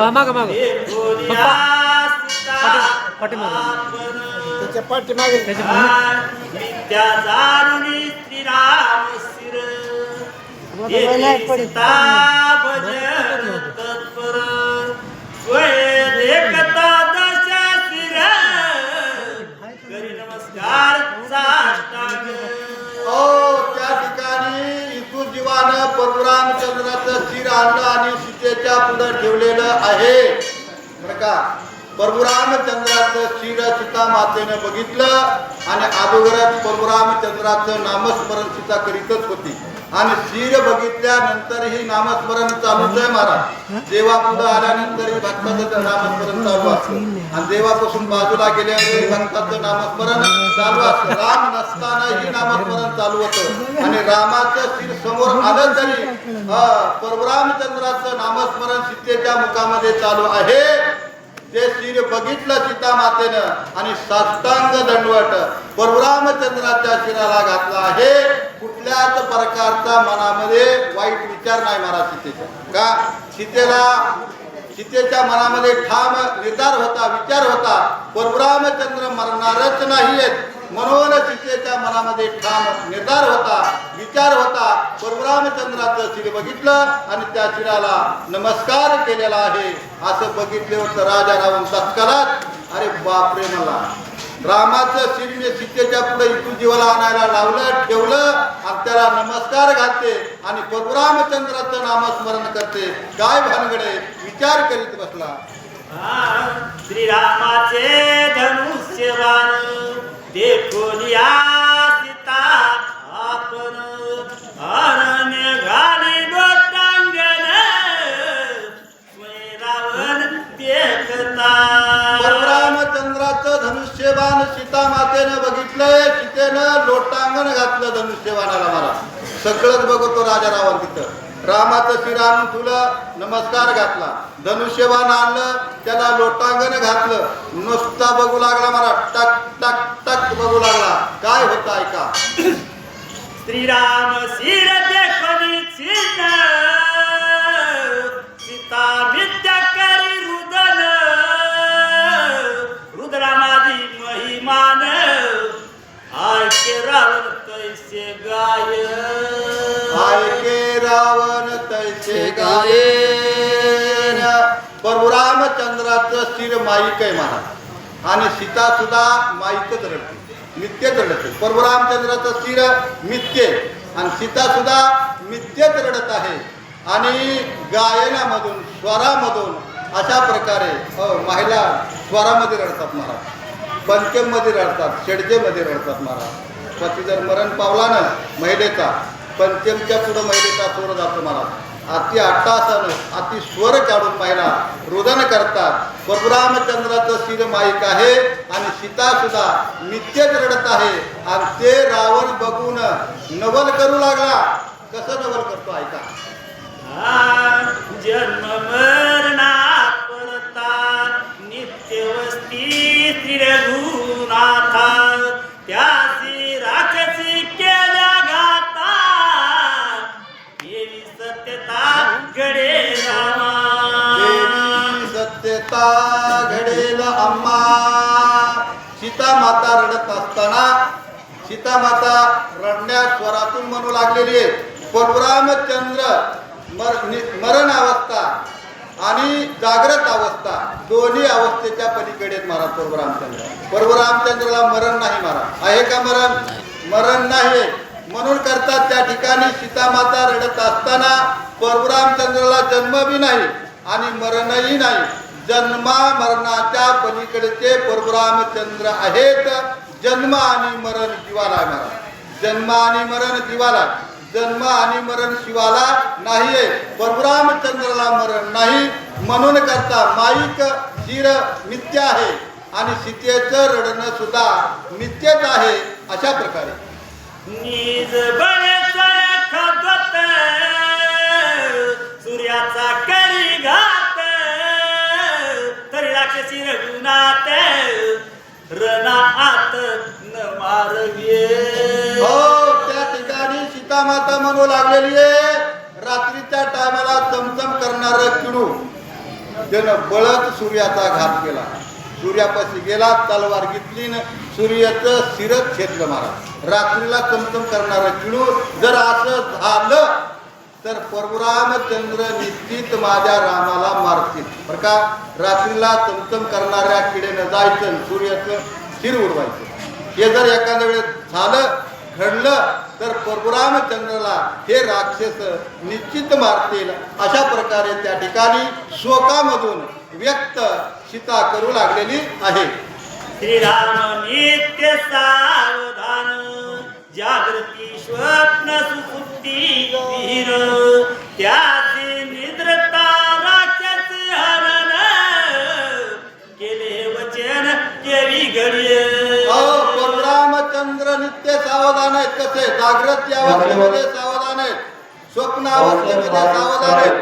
माग माग. त्याच्या पाठीमागे. त्याच्या आणलं आणि सीतेच्या पुढे ठेवलेलं आहे. बरं का? परशुरामचंद्राचं शिर सीता मातेनं बघितलं आणि अगोदरच परशुरामचंद्राचं नामस्मरण सीता करीतच होती. आणि शिर बघितल्यानंतरही नामस्मरण चालूच आहे महाराज. देवा आल्यानंतर आल्यानंतरही भक्ताचं नामस्मरण चालू असतं. आणि देवापासून बाजूला गेल्यावर भक्ताचं नामस्मरण चालू असतं. राम नसतानाही नामस्मरण चालू होतं. आणि रामाचं शिर समोर आलं तरी हा, नामस्मरण सीतेच्या मुखामध्ये चालू आहे. ते शिर बघितलं सीता मातेनं आणि साष्टांग दंडवट परमरामचंद्राच्या शिराला घातला आहे. कुठल्याच प्रकारचा मनामध्ये वाईट विचार नाही मला सीतेचा. का? सीतेला सीतेच्या मनामध्ये ठाम निर्धार होता विचार होता. परशुरामचंद्र मरणारच नाहीयेत. म्हणून सीतेच्या मनामध्ये ठाम निर्धार होता विचार होता. परशुरामचंद्राचं शिर बघितलं आणि त्या शिराला नमस्कार केलेला आहे. असं बघितले होतं राजा रावण तत्कालात अरे बापरे मला रामाचं शिम्य मी सीतेच्या पुढे इथून जीवाला आणायला लावलं ठेवलं आणि त्याला नमस्कार घालते आणि परशुरामचंद्राचं नामस्मरण करते. काय भानगडे विचार करीत बसला. श्रीरामाचे सीता मातेनं बघितलंय सीतेनं लोटांगण घातलं धनुष्यबाणाला मला. सगळंच बघतो राजा रावण तिथं. रामाचं शिर तुला नमस्कार घातला. धनुष्यबाण आणलं त्याला लोटांगण घातलं. नुसता बघू लागला मला टक टक टक बघू लागला. काय होत ऐका. श्रीराम परभुरामचंद्राचं शिर माईक आहे महाराज आणि सीता सुद्धा माईकच रडते नित्यच रडते. परशुरामचंद्राचं शिर मिथ्य. आणि सीता सुद्धा नित्यच रडत आहे. आणि गायनामधून स्वरामधून अशा प्रकारे महिला स्वरामध्ये रडतात महाराज. पंचममध्ये रडतात शेडजेमध्ये रडतात महाराज. पती जर मरण पावला ना महिलेचा पंचमच्या पुढं महिलेचा स्वर जातो महाराज. अति अट्टासन अति स्वर काढून पाहिला. रुदन करतात. परशुरामचंद्राचं शिर माईक आहे आणि सीता सुद्धा नित्यच रडत आहे. आणि ते रावण बघून नवल करू लागला. कसं नवल करतो ऐका. जन्म मरणा सत्यता रामा. सत्यता घडेल अम्मा. सीता माता रडत असताना सीता माता रडण्या स्वरातून म्हणू लागलेली आहे. परशुरामचंद्र मर मरण अवस्था आणि जागृत अवस्था दोन्ही अवस्थेच्या पलीकडे महाराज परशुरामचंद्र परशुरामचंद्रला मरण नाही महाराज. आहे का मरण? मरण नाही म्हणून करतात त्या ठिकाणी सीतामाता रडत असताना परशुरामचंद्राला जन्म बी नाही आणि मरणही नाही. जन्मा मरणाच्या पलीकडचे परभुरामचंद्र आहेत. जन्म आणि मरण जीवाला आहे महाराज जन्म आणि मरण जीवाला. जन्म आणि मरण शिवाला नाहीये. परभुरामचंद्राला मरण नाही. म्हणून करता माईक शिर नित्य आहे. आणि सीतेचं रडणं सुद्धा नित्यच आहे अशा प्रकारे. निज बळेचा खबत सूर्याचा करी घात तरी राक्षसी रघुनाथ रणा आत न मारविये. हो त्या ठिकाणी सीतामाता म्हणू लागलेली आहे रात्रीच्या टायमाला चमचम करणार किडू. त्यानं बळत सूर्याचा घात केला. सूर्यापाशी गेला तलवार घेतली न सूर्याचं शिरत छेदलं महाराज. रात्रीला चमचम करणारं चिडू जर असं झालं तर परशुरामचंद्र निश्चित माझ्या रामाला मारतील. बरं का? रात्रीला चमचम करणाऱ्या किडेनं जायचं सूर्याचं शिर उडवायचं. हे जर एखाद्या वेळेस झालं घडलं तर परशुरामचंद्राला हे राक्षस निश्चित मारतील. अशा प्रकारे त्या ठिकाणी शोकामधून व्यक्त सीता करू लागलेली आहे. श्रीराम नित्य सावधान जागृती स्वप्न सुसुप्ती विहीर त्याचे निद्रता राक्षस हरण केले वचन केवी अहो परशुरामचंद्र नित्य सावधान आहेत कसे? जागृत या सावधान आहेत. स्वप्न अवस्थेमध्ये सावधान आहेत.